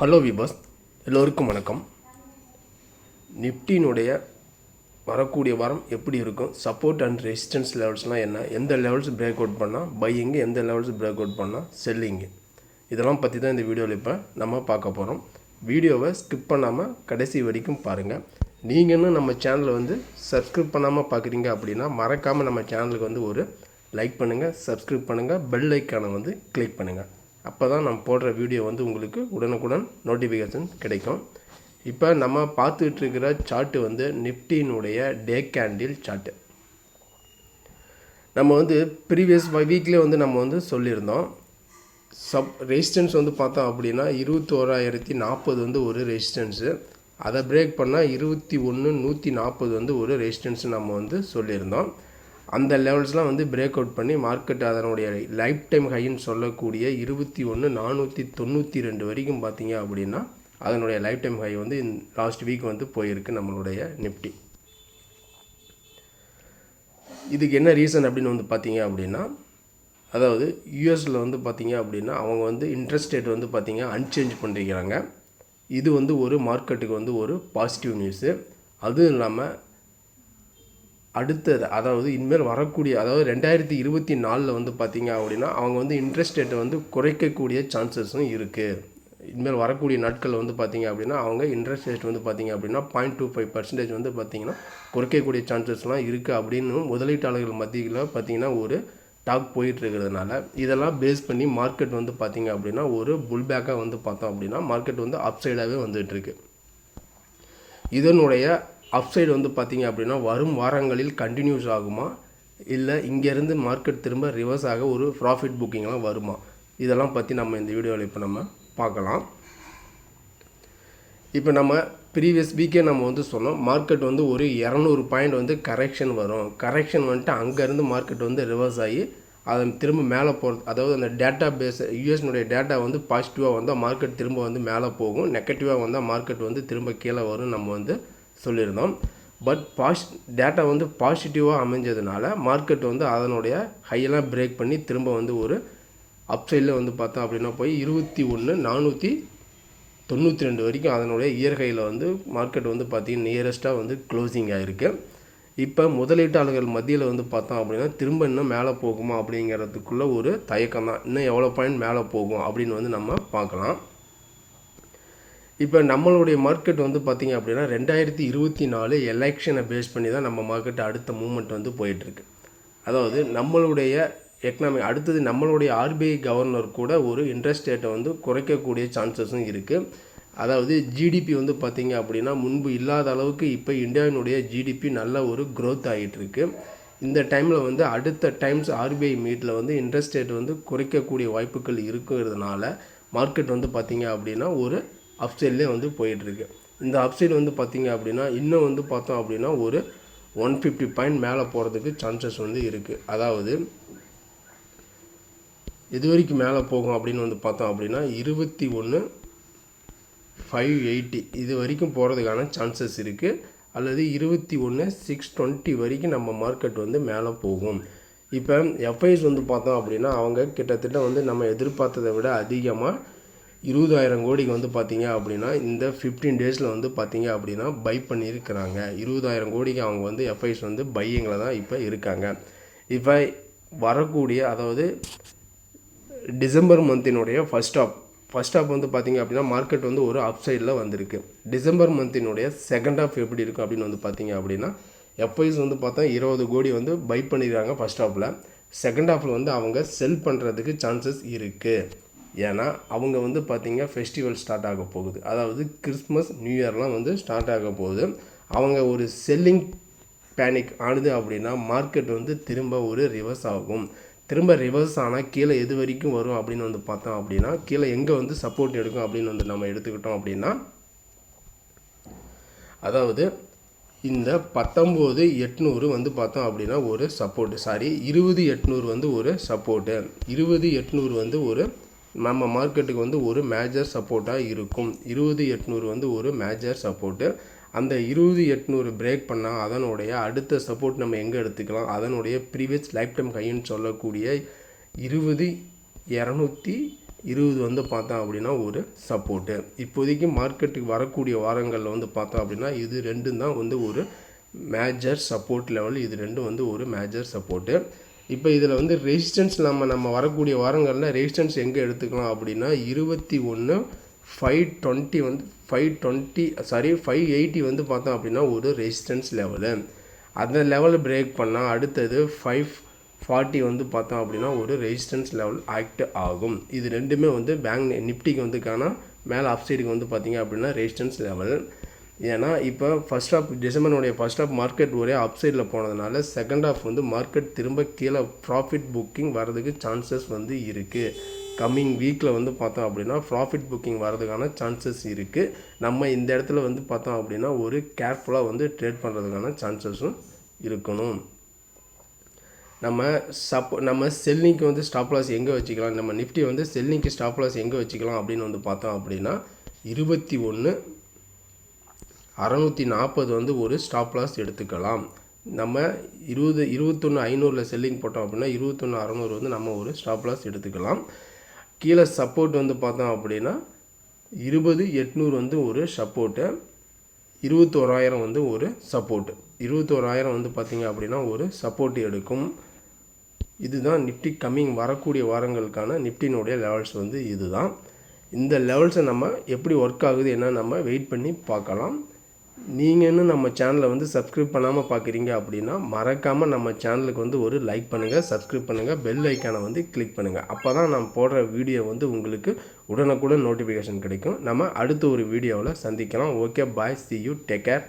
Hello விபஸ் எல்லோருக்கும் வணக்கம். நிஃப்டினுடைய வரக்கூடிய வாரம் எப்படி இருக்கும்? சப்போர்ட் அண்ட் ரெசிஸ்டன்ஸ் லெவல்ஸ்லாம் என்ன? எந்த லெவல்ஸ் பிரேக் அவுட் பண்ணால் பையிங்கு எந்த லெவல்ஸ் பிரேக் அவுட் பண்ணால் செல்லிங்கு இதெல்லாம் பற்றி தான் இந்த வீடியோவில் இப்போ நம்ம பார்க்க போகிறோம் வீடியோவை ஸ்கிப் பண்ணாமல் கடைசி வரைக்கும் பாருங்கள் நீங்கள் இன்னும் நம்ம சேனலை வந்து சப்ஸ்கிரைப் பண்ணாமல் பார்க்குறீங்க அப்படின்னா மறக்காமல் நம்ம சேனலுக்கு வந்து ஒரு லைக் பண்ணுங்கள் சப்ஸ்கிரைப் பண்ணுங்கள் பெல் ஐக்கானை வந்து கிளிக் பண்ணுங்கள் அப்போ தான் நம்ம போடுற வீடியோ வந்து உங்களுக்கு உடனுக்குடன் நோட்டிஃபிகேஷன் கிடைக்கும். இப்போ நம்ம பார்த்துட்டு இருக்கிற சார்ட்டு வந்து நிஃப்டியினுடைய டே கேண்டில் சார்ட்டு நம்ம வந்து ப்ரீவியஸ் வீக்லேயே வந்து நம்ம வந்து சொல்லியிருந்தோம். சப் ரெசிஸ்டன்ஸ் வந்து பார்த்தோம் அப்படின்னா இருபத்தோராயிரத்தி நாற்பது வந்து ஒரு ரெசிஸ்டன்ஸு அதை பிரேக் பண்ணால் இருபத்தி ஒன்று நூற்றி நாற்பது வந்து ஒரு ரெசிஸ்டன்ஸ் நம்ம வந்து சொல்லியிருந்தோம். அந்த லெவல்ஸ்லாம் வந்து பிரேக் அவுட் பண்ணி மார்க்கெட் அதனுடைய லைஃப் டைம் ஹைன்னு சொல்லக்கூடிய இருபத்தி ஒன்று நானூற்றி தொண்ணூற்றி ரெண்டு வரைக்கும் பார்த்தீங்க அப்படின்னா அதனுடைய லைஃப் டைம் ஹை வந்து லாஸ்ட் வீக் வந்து போயிருக்கு நம்மளுடைய நிஃப்டி இதுக்கு என்ன ரீசன் அப்படின்னு வந்து பார்த்தீங்க அப்படின்னா அதாவது யூஎஸில் வந்து பார்த்தீங்க அப்படின்னா அவங்க வந்து இன்ட்ரெஸ்ட் ரேட் வந்து பார்த்தீங்க அன்சேஞ்ச் பண்ணிருக்கிறாங்க. இது வந்து ஒரு மார்க்கெட்டுக்கு வந்து ஒரு பாசிட்டிவ் நியூஸு அதுவும் இல்லாமல் அடுத்தது அதாவது இனிமேல் வரக்கூடிய அதாவது ரெண்டாயிரத்தி இருபத்தி நாலில் வந்து பார்த்தீங்க அப்படின்னா அவங்க வந்து இன்ட்ரெஸ்ட் ரேட்டை வந்து குறைக்கக்கூடிய சான்சஸும் இருக்குது இனிமேல் வரக்கூடிய நாட்களில் வந்து பார்த்திங்க அப்படின்னா அவங்க இன்ட்ரெஸ்ட் ரேட் வந்து பார்த்தீங்க அப்படின்னா பாயிண்ட் டூ ஃபைவ் பர்சன்டேஜ் வந்து பார்த்தீங்கன்னா குறைக்கக்கூடிய சான்சஸ்லாம் இருக்குது அப்படின்னு முதலீட்டாளர்கள் மத்தியில் பார்த்தீங்கன்னா ஒரு டாக் போயிட்டு இருக்கிறதுனால இதெல்லாம் பேஸ் பண்ணி மார்க்கெட் வந்து பார்த்திங்க அப்படின்னா ஒரு புல்பேக்காக வந்து பார்த்தோம் அப்படின்னா மார்க்கெட் வந்து அப்சைடாகவே வந்துகிட்ருக்கு இதனுடைய அப்சைடு வந்து பார்த்தீங்க அப்படின்னா வரும் வாரங்களில் கண்டினியூஸ் ஆகுமா? இல்லை இங்கேருந்து மார்க்கெட் திரும்ப ரிவர்ஸ் ஆக ஒரு ப்ராஃபிட் புக்கிங்லாம் வருமா? இதெல்லாம் பற்றி நம்ம இந்த வீடியோவில் இப்போ நம்ம பார்க்கலாம். இப்போ நம்ம ப்ரீவியஸ் வீக்கே நம்ம வந்து சொன்னோம் மார்க்கெட் வந்து ஒரு இரநூறு பாயிண்ட் வந்து கரெக்ஷன் வரும். கரெக்ஷன் வந்துட்டு அங்கேருந்து மார்க்கெட் வந்து ரிவர்ஸ் ஆகி அதை திரும்ப மேலே போகிறது அதாவது அந்த டேட்டா பேஸ் யூஎஸ்னுடைய டேட்டா வந்து பாசிட்டிவாக வந்தால் மார்க்கெட் திரும்ப வந்து மேலே போகும். நெகட்டிவாக வந்தால் மார்க்கெட் வந்து திரும்ப கீழே வரும். நம்ம வந்து சொல்லியிருந்தோம். பட் பாஸ் டேட்டா வந்து பாசிட்டிவாக அமைஞ்சதுனால மார்க்கெட் வந்து அதனுடைய ஹையெல்லாம் பிரேக் பண்ணி திரும்ப வந்து ஒரு அப்சைடில் வந்து பார்த்தோம் அப்படின்னா போய் இருபத்தி ஒன்று நானூற்றி தொண்ணூற்றி ரெண்டு வரைக்கும் அதனுடைய இயற்கையில் வந்து மார்க்கெட் வந்து பார்த்திங்கன்னா நியரஸ்ட்டாக வந்து க்ளோசிங் ஆகிருக்கு இப்போ முதலீட்டாளர்கள் மத்தியில் வந்து பார்த்தோம் அப்படின்னா திரும்ப இன்னும் மேலே போகுமா அப்படிங்கிறதுக்குள்ள ஒரு தயக்கம் தான் இன்னும் எவ்வளோ பாயிண்ட் மேலே போகும் அப்படின்னு வந்து நம்ம பார்க்கலாம். இப்போ நம்மளுடைய மார்க்கெட் வந்து பார்த்திங்க அப்படின்னா ரெண்டாயிரத்தி இருபத்தி நாலு எலெக்ஷனை பேஸ் பண்ணி தான் நம்ம மார்க்கெட் அடுத்த மூமெண்ட் வந்து போயிட்டுருக்கு. அதாவது நம்மளுடைய எக்கனாமிக் அடுத்தது நம்மளுடைய ஆர்பிஐ கவர்னர் கூட ஒரு இன்ட்ரெஸ்ட் ரேட்டை வந்து குறைக்கக்கூடிய சான்சஸும் இருக்குது அதாவது ஜிடிபி வந்து பார்த்திங்க அப்படின்னா முன்பு இல்லாத அளவுக்கு இப்போ இந்தியாவினுடைய ஜிடிபி நல்ல ஒரு க்ரோத் ஆகிட்டுருக்கு இந்த டைமில் வந்து அடுத்த டைம்ஸ் ஆர்பிஐ மீட்டில் வந்து இன்ட்ரெஸ்ட் ரேட் வந்து குறைக்கக்கூடிய வாய்ப்புகள் இருக்கிறதுனால மார்க்கெட் வந்து பார்த்திங்க அப்படின்னா ஒரு அப்சைட்லேயே வந்து போயிட்டுருக்கு. இந்த அப்சைடு வந்து பார்த்திங்க அப்படின்னா இன்னும் வந்து பார்த்தோம் அப்படின்னா ஒரு ஒன் ஃபிஃப்டி பாயிண்ட் மேலே போகிறதுக்கு சான்சஸ் வந்து இருக்குது அதாவது இது வரைக்கும் மேலே போகும் அப்படின்னு வந்து பார்த்தோம் அப்படின்னா இருபத்தி ஒன்று ஃபைவ் எயிட்டி இது வரைக்கும் போகிறதுக்கான சான்சஸ் இருக்குது அல்லது இருபத்தி ஒன்று சிக்ஸ் டுவெண்ட்டி வரைக்கும் நம்ம மார்க்கெட் வந்து மேலே போகும். இப்போ எஃப்ஐஸ் வந்து பார்த்தோம் அப்படின்னா அவங்க கிட்டத்தட்ட வந்து நம்ம எதிர்பார்த்ததை விட அதிகமாக இருபதாயிரம் கோடிக்கு வந்து பார்த்தீங்க அப்படின்னா இந்த ஃபிஃப்டீன் டேஸில் வந்து பார்த்தீங்க அப்படின்னா பை பண்ணியிருக்கிறாங்க. இருபதாயிரம் கோடிக்கு அவங்க வந்து எஃப்ஐஸ் வந்து பையிங்கில் தான் இப்போ இருக்காங்க. இப்போ வரக்கூடிய அதாவது டிசம்பர் மந்தினுடைய ஃபஸ்ட் ஆஃப் ஃபஸ்ட் ஆஃப் வந்து பார்த்திங்க அப்படின்னா மார்க்கெட் வந்து ஒரு அப்சைடில் வந்திருக்கு. டிசம்பர் மந்தினுடைய செகண்ட் ஆஃப் எப்படி இருக்கும் அப்படின்னு வந்து பார்த்திங்க அப்படின்னா எஃப்ஐஸ் வந்து பார்த்தா இருபது கோடி வந்து பை பண்ணிடுறாங்க ஃபஸ்ட் ஆஃபில் செகண்ட் ஆஃபில் வந்து அவங்க செல் பண்ணுறதுக்கு சான்சஸ் இருக்குது ஏன்னா அவங்க வந்து பார்த்திங்க ஃபெஸ்டிவல் ஸ்டார்ட் ஆக போகுது. அதாவது கிறிஸ்மஸ் நியூ இயர்லாம் வந்து ஸ்டார்ட் ஆக போகுது. அவங்க ஒரு செல்லிங் பேனிக் ஆனது அப்படின்னா மார்க்கெட் வந்து திரும்ப ஒரு ரிவர்ஸ் ஆகும். திரும்ப ரிவர்ஸ் ஆனால் கீழே எது வரைக்கும் வரும் அப்படின்னு வந்து பார்த்தோம் அப்படின்னா கீழே எங்கே வந்து சப்போர்ட் எடுக்கும் அப்படின்னு வந்து நம்ம எடுத்துக்கிட்டோம் அப்படின்னா அதாவது இந்த பத்தொம்போது எட்நூறு வந்து பார்த்தோம் அப்படின்னா ஒரு சப்போர்ட்டு சாரி இருபது எட்நூறு வந்து ஒரு சப்போர்ட்டு இருபது எட்நூறு வந்து ஒரு நம்ம மார்க்கெட்டுக்கு வந்து ஒரு மேஜர் சப்போர்ட்டாக இருக்கும். இருபது எட்நூறு வந்து ஒரு மேஜர் சப்போர்ட்டு அந்த இருபது எட்நூறு பிரேக் பண்ணால் அதனுடைய அடுத்த சப்போர்ட் நம்ம எங்கே எடுத்துக்கலாம்? அதனுடைய ப்ரீவியஸ் லைஃப் டைம் ஹைன்னு சொல்லக்கூடிய இருபது இரநூத்தி இருபது வந்து பார்த்தோம் அப்படின்னா ஒரு சப்போர்ட்டு இப்போதைக்கு மார்க்கெட்டுக்கு வரக்கூடிய வாரங்களில் வந்து பார்த்தோம் அப்படின்னா இது ரெண்டும் தான் வந்து ஒரு மேஜர் சப்போர்ட் லெவல் இது ரெண்டும் வந்து ஒரு மேஜர் சப்போர்ட்டு இப்போ இதில் வந்து ரெசிஸ்டன்ஸ் நம்ம நம்ம வரக்கூடிய வாரங்களில் ரெசிஸ்டன்ஸ் எங்கே எடுத்துக்கலாம் அப்படின்னா இருபத்தி ஒன்று ஃபைவ் டுவெண்ட்டி வந்து five twenty sorry five eighty வந்து பார்த்தோம் அப்படின்னா ஒரு ரெசிஸ்டன்ஸ் லெவலு அந்த லெவலை பிரேக் பண்ணால் அடுத்தது ஃபைவ் ஃபார்ட்டி வந்து பார்த்தோம் அப்படின்னா ஒரு ரெசிஸ்டன்ஸ் லெவல் ஆக்ட் ஆகும். இது ரெண்டுமே வந்து பேங்க் நிஃப்டிக்கு வந்து காணா மேலே ஆஃப் சைடுக்கு வந்து பார்த்தீங்க அப்படின்னா ரெசிஸ்டன்ஸ் லெவல் ஏன்னா இப்போ ஃபஸ்ட் ஆஃப் டிசம்பருடைய ஃபஸ்ட் ஆஃப் மார்க்கெட் ஒரே அப்சைடில் போனதுனால செகண்ட் ஆஃப் வந்து மார்க்கெட் திரும்ப கீழே ப்ராஃபிட் புக்கிங் வரதுக்கு சான்சஸ் வந்து இருக்குது கம்மிங் வீக்கில் வந்து பார்த்தோம் அப்படின்னா ப்ராஃபிட் புக்கிங் வரதுக்கான சான்சஸ் இருக்குது நம்ம இந்த இடத்துல வந்து பார்த்தோம் அப்படின்னா ஒரு கேர்ஃபுல்லாக வந்து ட்ரேட் பண்ணுறதுக்கான சான்சஸும் இருக்கணும். நம்ம சப் நம்ம செல்லிங்க்கு வந்து ஸ்டாப் லாஸ் எங்கே வச்சுக்கலாம்? நம்ம நிஃப்டி வந்து செல்லிங்க்கு ஸ்டாப் லாஸ் எங்கே வச்சுக்கலாம் அப்படின்னு வந்து பார்த்தோம் அப்படின்னா இருபத்தி ஒன்று அறநூற்றி நாற்பது வந்து ஒரு ஸ்டாப் லாஸ் எடுத்துக்கலாம். நம்ம இருபது இருபத்தொன்று ஐநூறில் செல்லிங் போட்டோம் அப்படின்னா இருபத்தொன்று அறநூறு வந்து நம்ம ஒரு ஸ்டாப் லாஸ் எடுத்துக்கலாம். கீழே சப்போர்ட் வந்து பார்த்தோம் அப்படின்னா இருபது எட்நூறு வந்து ஒரு சப்போர்ட்டு இருபத்தோராயிரம் வந்து ஒரு சப்போர்ட்டு இருபத்தோராயிரம் வந்து பார்த்திங்க அப்படின்னா ஒரு சப்போர்ட் எடுக்கும். இதுதான் நிஃப்டி கம்மிங் வரக்கூடிய வாரங்களுக்கான நிஃப்டினுடைய லெவல்ஸ் வந்து இதுதான். இந்த லெவல்ஸை நம்ம எப்படி ஒர்க் ஆகுது என்ன நம்ம வெயிட் பண்ணி பார்க்கலாம். நீங்கள் இன்னும் நம்ம சேனலை வந்து சப்ஸ்கிரைப் பண்ணாமல் பார்க்குறீங்க அப்படின்னா மறக்காமல் நம்ம சேனலுக்கு வந்து ஒரு லைக் பண்ணுங்கள் சப்ஸ்கிரைப் பண்ணுங்கள் பெல் ஐக்கானை வந்து கிளிக் பண்ணுங்கள் அப்போ தான் நான் போடுற வீடியோ வந்து உங்களுக்கு உடனுக்குடன் நோட்டிஃபிகேஷன் கிடைக்கும். நம்ம அடுத்த ஒரு வீடியோவில் சந்திக்கலாம். Okay bye see you take care